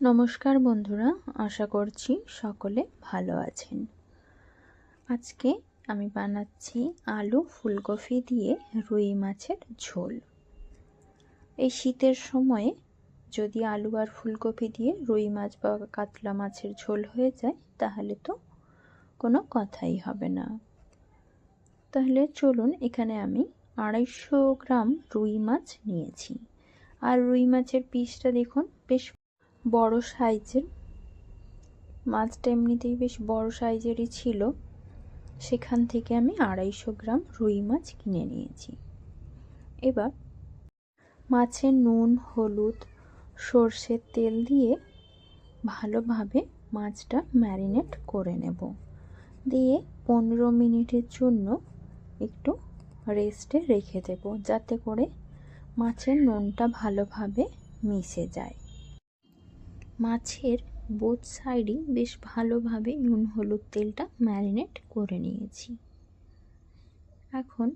নমস্কার বন্ধুরা, আশা করছি সকলে ভালো আছেন। আজকে আমি বানাচ্ছি আলু ফুলকপি দিয়ে রুই মাছের ঝোল। এই শীতের সময়ে যদি আলু আর ফুলকপি দিয়ে রুই মাছ বা কাতলা মাছের ঝোল হয়ে যায়, তাহলে তো কোনো কথাই হবে না। তাহলে চলুন, এখানে আমি আড়াইশো গ্রাম রুই মাছ নিয়েছি। আর রুই মাছের পিসটা দেখুন, বেশ বড় সাইজের, মাছটা এমনিতেই বেশ বড় সাইজেরই ছিল। সেখান থেকে আমি আড়াইশো গ্রাম রুই মাছ কিনে নিয়েছি। এবার মাছের নুন, হলুদ সর্ষের তেল দিয়ে ভালোভাবে মাছটা ম্যারিনেট করে নেব। দিয়ে পনেরো মিনিটের জন্য একটু রেস্টে রেখে দেব, যাতে করে মাছের নুনটা ভালোভাবে মিশে যায়। মাছের বোথ সাইডই বেশ ভালোভাবে নুন হলুদ তেলটা ম্যারিনেট করে নিয়েছি। এখন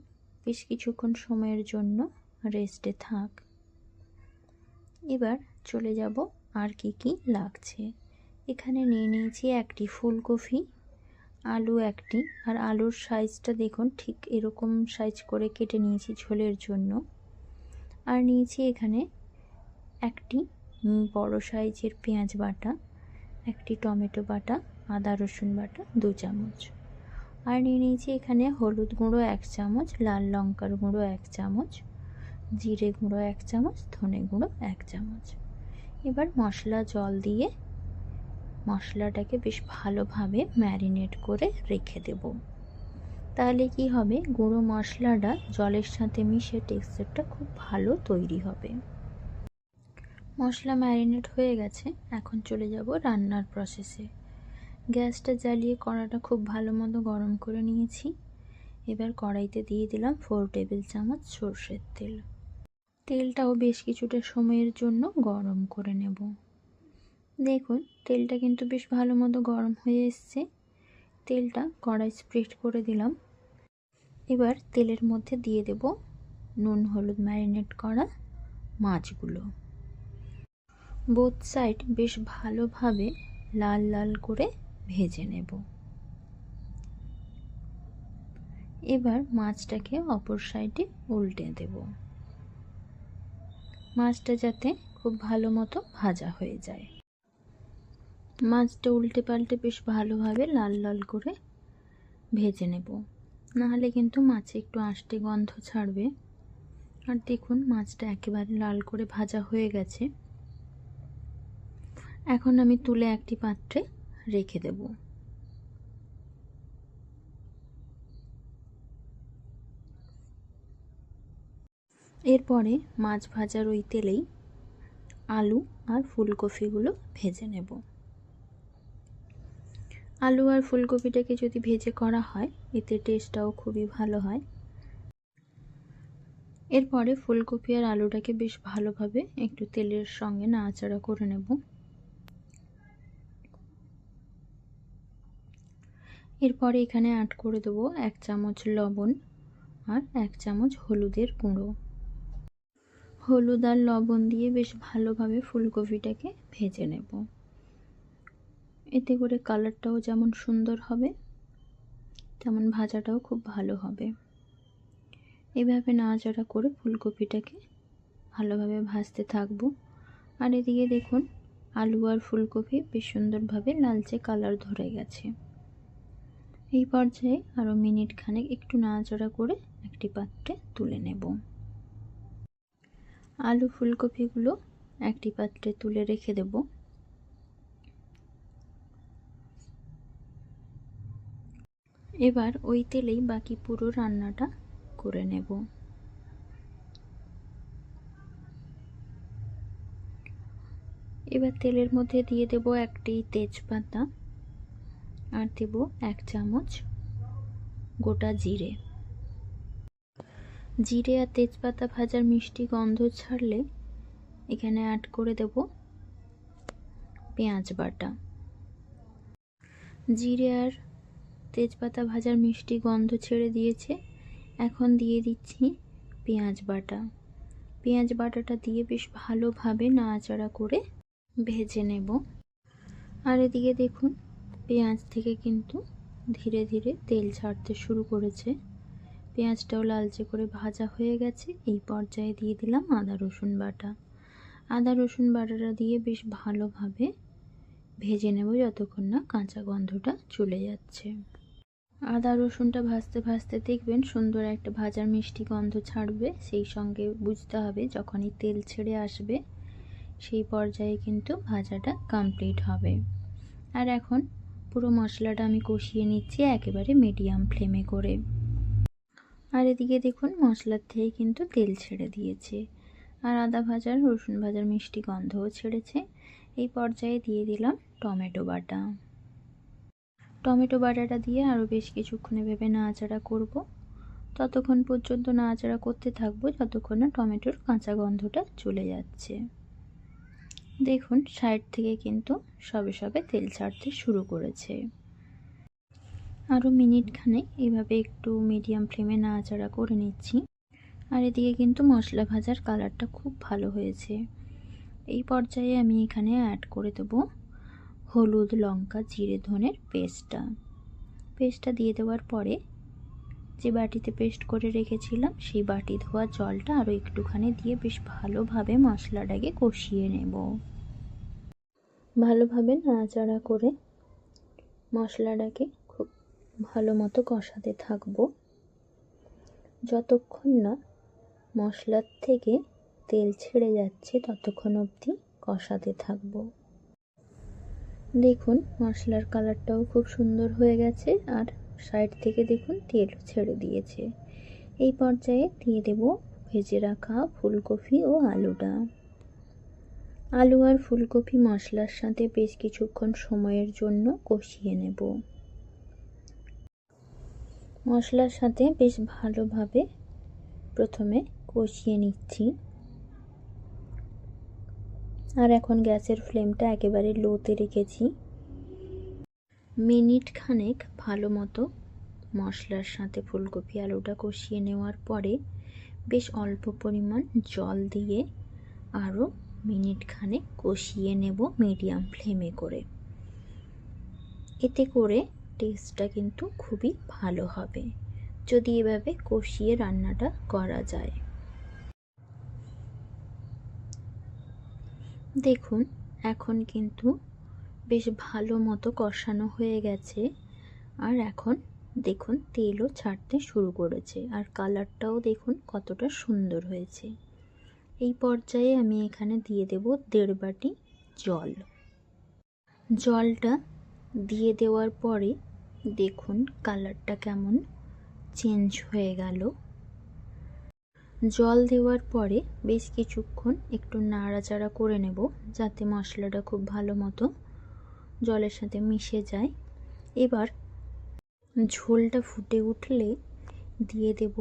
বেশ কিছুক্ষণ সময়ের জন্য রেস্টে থাক। এবার চলে যাব আর কি কি লাগছে। এখানে নিয়ে নিয়েছি একটি ফুলকপি, আলু একটি, আর আলুর সাইজটা দেখুন, ঠিক এরকম সাইজ করে কেটে নিয়েছি ঝোলের জন্য। আর নিয়েছি এখানে একটি বড় সাইজের পেঁয়াজ বাটা, একটি টমেটো বাটা, আদা রসুন বাটা, দু চামচ। আর নিয়ে নিয়েছি এখানে হলুদ গুঁড়ো এক চামচ, লাল লঙ্কার গুঁড়ো এক চামচ, জিরে গুঁড়ো এক চামচ, ধনে গুঁড়ো এক চামচ। এবার মশলা জল দিয়ে মশলাটাকে বেশ ভালোভাবে ম্যারিনেট করে রেখে দেব। তাহলে কি হবে? গুঁড়ো মশলাটা জলের সাথে মিশে টেক্সচারটা খুব ভালো তৈরি হবে। মশলা ম্যারিনেট হয়ে গেছে, এখন চলে যাব রান্নার প্রসেসে গ্যাসটা জ্বালিয়ে কড়াটা খুব ভালো মতো গরম করে নিয়েছি। এবার কড়াইতে দিয়ে দিলাম ফোর টেবিল চামচ সর্ষের তেল। তেলটাও বেশ কিছুটা সময়ের জন্য গরম করে নেব। দেখুন, তেলটা কিন্তু বেশ ভালো মতো গরম হয়ে এসছে। তেলটা কড়াই স্প্রেড করে দিলাম। এবার তেলের মধ্যে দিয়ে দেব নুন, হলুদ ম্যারিনেট করা মাছগুলো। বোথ সাইড বেশ ভালোভাবে লাল লাল করে ভেজে নেব। এবার মাছটাকে অপর সাইডে উল্টে দেব। মাছটা যাতে খুব ভালো মতো ভাজা হয়ে যায়। মাছটা উল্টে পাল্টে বেশ ভালোভাবে লাল লাল করে ভেজে নেব। নাহলে কিন্তু মাছে একটু আষ্টে গন্ধ ছাড়বে। আর দেখুন, মাছটা একেবারে লাল করে ভাজা হয়ে গেছে। এখন আমি তুলে একটি পাত্রে রেখে দেব। এরপরে মাছ ভাজার ওই তেলেই আলু আর ফুলকপিগুলো ভেজে নেব। আলু আর ফুলকপিটাকে যদি ভেজে করা হয়, এতে টেস্টটাও খুবই ভালো হয়। এরপরে ফুলকপি আর আলুটাকে বেশ ভালোভাবে একটু তেলের সঙ্গে নাড়াচাড়া করে নেব। এরপরে এখানে অ্যাড করে দেবো এক চামচ লবণ আর এক চামচ হলুদের গুঁড়ো। হলুদ আর লবণ দিয়ে বেশ ভালোভাবে ফুলকপিটাকে ভেজে নেব। এতে করে কালারটাও যেমন সুন্দর হবে, তেমন ভাজাটাও খুব ভালো হবে। এভাবে নাড়াচাড়া করে ফুলকপিটাকে ভালোভাবে ভাজতে থাকব। আর এদিকে দেখুন, আলু আর ফুলকপি বেশ সুন্দরভাবে লালচে কালার ধরে গেছে। এই পর্যায়ে আরও মিনিট খানেক একটু নাড়াচাড়া করে একটি পাত্রে তুলে নেব। আলু ফুলকপিগুলো একটি পাত্রে তুলে রেখে দেব। এবার ওই তেলেই বাকি পুরো রান্নাটা করে নেব। এবার তেলের মধ্যে দিয়ে দেব একটি তেজপাতা। আর দেব এক চামচ গোটা জিরে। জিরে আর তেজপাতা ভাজার মিষ্টি গন্ধ ছাড়লে এখানে অ্যাড করে দেব পেঁয়াজ বাটা। জিরে আর তেজপাতা ভাজার মিষ্টি গন্ধ ছেড়ে দিয়েছে, এখন দিয়ে দিচ্ছি পেঁয়াজ বাটা। পেঁয়াজ বাটাটা দিয়ে বেশ ভালোভাবে নাড়াচাড়া করে ভেজে নেব। আর এদিকে দেখুন পেঁয়াজ থেকে কিন্তু ধীরে ধীরে তেল ছাড়তে শুরু করেছে। পেঁয়াজটাও লালচে করে ভাজা হয়ে গেছে। এই পর্যায়ে দিয়ে দিলাম আদা, রসুন বাটা। আদা, রসুন বাটাটা দিয়ে বেশ ভালোভাবে ভেজে নেব যতক্ষণ না কাঁচা গন্ধটা চলে যাচ্ছে। আদা, রসুনটা ভাজতে ভাজতে দেখবেন সুন্দর একটা ভাজার মিষ্টি গন্ধ ছাড়বে। সেই সঙ্গে বুঝতে হবে যখনই তেল ছেড়ে আসবে, সেই পর্যায়ে কিন্তু ভাজাটা কমপ্লিট হবে। আর এখন পুরো মশলাটা আমি কষিয়ে নিচ্ছি একেবারে মিডিয়াম ফ্লেমে করে। আর এদিকে দেখুন মশলার থেকে কিন্তু তেল ছেড়ে দিয়েছে। আর আদা ভাজার রসুন ভাজার মিষ্টি গন্ধও ছেড়েছে। এই পর্যায়ে দিয়ে দিলাম টমেটো বাটা। টমেটো বাটাটা দিয়ে আরও বেশ কিছুক্ষণে ভেবে নাড়াচাড়া করব। ততক্ষণ পর্যন্ত নাড়াচাড়া করতে থাকব যতক্ষণ না টমেটোর কাঁচা গন্ধটা চলে যাচ্ছে। দেখুন সাইড থেকে কিন্তু সবে সবে তেল ছাড়তে শুরু করেছে। আরও মিনিটখানে এভাবে একটু মিডিয়াম ফ্লেমে নাড়াচাড়া করে নিচ্ছি। আর এদিকে কিন্তু মশলা ভাজার কালারটা খুব ভালো হয়েছে। এই পর্যায়ে আমি এখানে অ্যাড করে দেবো হলুদ, লঙ্কা, জিরে, ধনের পেস্টটা। পেস্টটা দিয়ে দেওয়ার পরে যে বাটিতে পেস্ট করে রেখেছিলাম, সেই বাটি ধোয়া জলটা আরও একটুখানি দিয়ে বেশ ভালোভাবে মশলাটাকে কষিয়ে নেব। ভালোভাবে নাড়াচাড়া করে মশলাটাকে খুব ভালো মতো কষাতে থাকব। যতক্ষণ না মশলার থেকে তেল ছেড়ে যাচ্ছে, ততক্ষণ অবধি কষাতে থাকব। দেখুন, মশলার কালারটাও খুব সুন্দর হয়ে গেছে আর সাইড থেকে দেখুন তেলও ছেড়ে দিয়েছে। এই পর্যায়ে দিয়ে দেব ভেজে রাখা ফুলকপি ও আলুটা। আলু আর ফুলকপি মশলার সাথে বেশ কিছুক্ষণ সময়ের জন্য কষিয়ে নেব। মশলার সাথে বেশ ভালোভাবে প্রথমে কষিয়ে নিচ্ছি। আর এখন গ্যাসের ফ্লেমটা একেবারে লোতে রেখেছি। মিনিট খানেক ভালো মতো মশলার সাথে ফুলকপি আলুটা কষিয়ে নেওয়ার পরে বেশ অল্প পরিমাণ জল দিয়ে আরও মিনিট খানেক কষিয়ে নেব মিডিয়াম ফ্লেমে করে। এতে করে টেস্টটা কিন্তু খুবই ভালো হবে, যদি এভাবে কষিয়ে রান্নাটা করা যায়। দেখুন, এখন কিন্তু বেশ ভালো মতো কষানো হয়ে গেছে, আর এখন দেখুন তেলও ছাড়তে শুরু করেছে, আর কালারটাও দেখুন কতটা সুন্দর হয়েছে। এই পর্যায়ে আমি এখানে দিয়ে দেব দেড় বাটি জল। জলটা দিয়ে দেওয়ার পরে দেখুন কালারটা কেমন চেঞ্জ হয়ে গেল। জল দেওয়ার পরে বেশ কিছুক্ষণ একটু নাড়াচাড়া করে নেব যাতে মশলাটা খুব ভালো মতো জলের সাথে মিশে যায়। এবার ঝোলটা ফুটে উঠলে দিয়ে দেব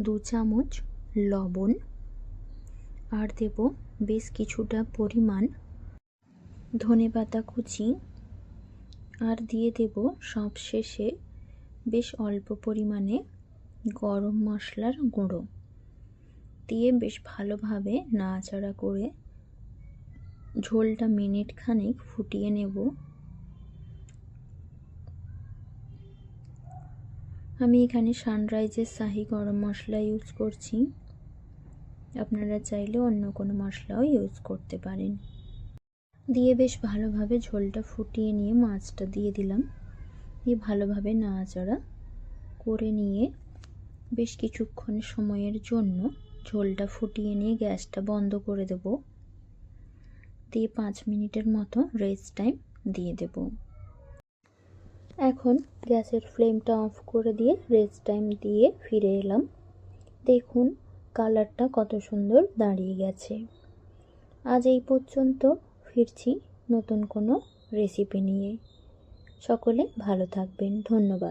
দু চামচ লবণ। আর দেব বেশ কিছুটা পরিমাণ ধনে পাতা কুচি আর দিয়ে দেব সবশেষে বেশ অল্প পরিমাণে গরম মশলার গুঁড়ো। দিয়ে বেশ ভালোভাবে নাড়াচাড়া করে ঝোলটা মিনিট খানিক ফুটিয়ে নেব। আমি এখানে সানরাইজের শাহি গরম মশলা ইউজ করছি। আপনারা চাইলে অন্য কোনো মশলাও ইউজ করতে পারেন। দিয়ে বেশ ভালোভাবে ঝোলটা ফুটিয়ে নিয়ে মাছটা দিয়ে দিলাম। দিয়ে ভালোভাবে নাড়াচাড়া করে নিয়ে বেশ কিছুক্ষণ সময়ের জন্য ঝোলটা ফুটিয়ে নিয়ে গ্যাসটা বন্ধ করে দেব। দিয়ে পাঁচ মিনিটের মতো রেস্ট টাইম দিয়ে দেব। এখন গ্যাসের ফ্লেমটা অফ করে দিয়ে রেস্ট টাইম দিয়ে ফিরে এলাম। দেখুন কালারটা কত সুন্দর দাঁড়িয়ে গেছে। আজ এই পর্যন্ত ফিরছি নতুন কোনো রেসিপি নিয়ে। সকলে ভালো থাকবেন। ধন্যবাদ।